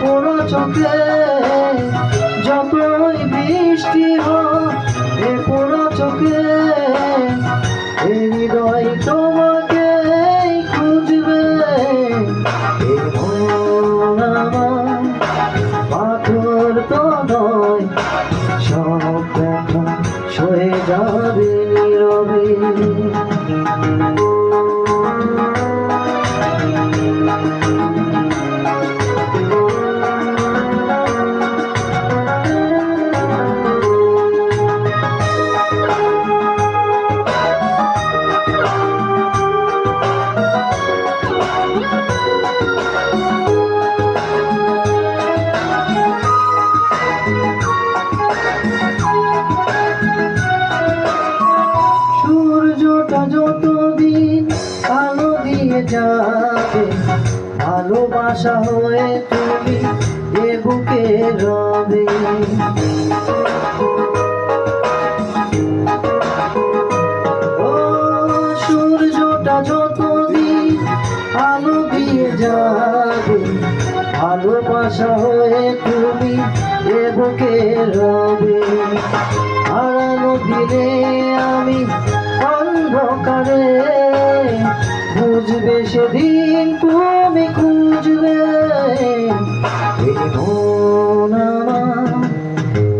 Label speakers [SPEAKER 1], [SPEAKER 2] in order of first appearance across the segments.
[SPEAKER 1] কোনো চোখে, যতই বৃষ্টি হোক, এ পুরো চোখে। এই হৃদয় তোমাকে খুঁজবে পাথর তো নয় যাবে ভালোবাসা হয়ে তুমি এ বুকে রবে। সূর্যটা যতদিন আলো দিয়ে যাবে, ভালোবাসা হয়ে তুমি এ বুকে রবে। হারানো আমি অন্ধকারে সেদিন তুমি খুঁজবে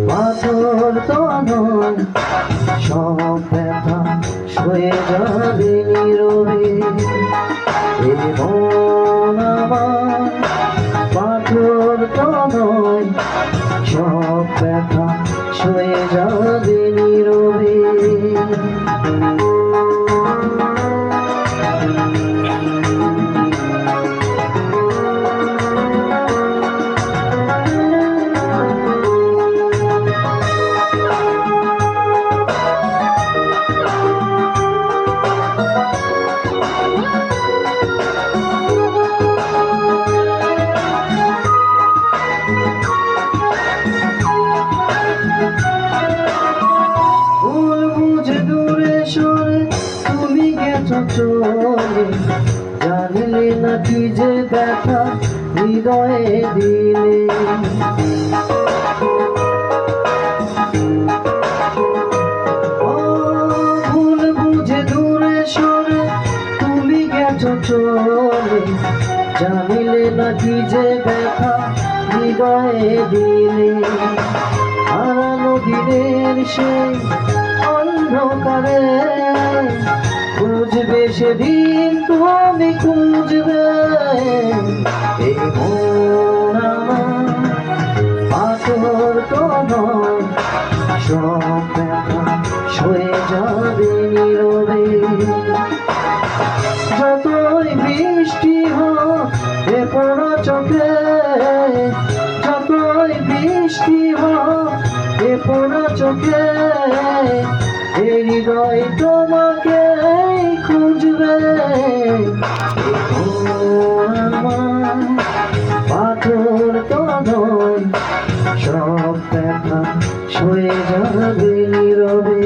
[SPEAKER 1] পাথর তো সব ব্যথা সয়ে যাবে নীরবে। পাথর সব ব্যথা সয়ে যাবে চলে, জানলে না কি যে ব্যথা হৃদয়ে দিলে। ভুল বুঝে দূরে সরে তুমি গেছো চলে, জানিলে না কি যে ব্যথা হৃদয়ে দিলে। হারানো দিনের সেই অন্ধকারে খুঁজবে সেদিন, তুমি খুঁজবে। এই পাথর তো নয় সব সয়ে যাবে নীরবে। যতই বৃষ্টি হোক, এ পড়া চোখে, যতই বৃষ্টি হোক, এ পড়া চোখে, এ হৃদয় তোমাকে পাথর তো নয় সব ব্যথা সয়ে যাবে নীরবে।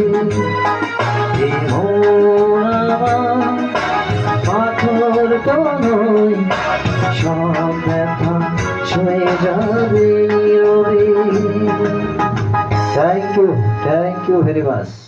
[SPEAKER 1] পাথর তো নয় সব ব্যথা সয়ে যাবে নীরবে। Thank you thank you very much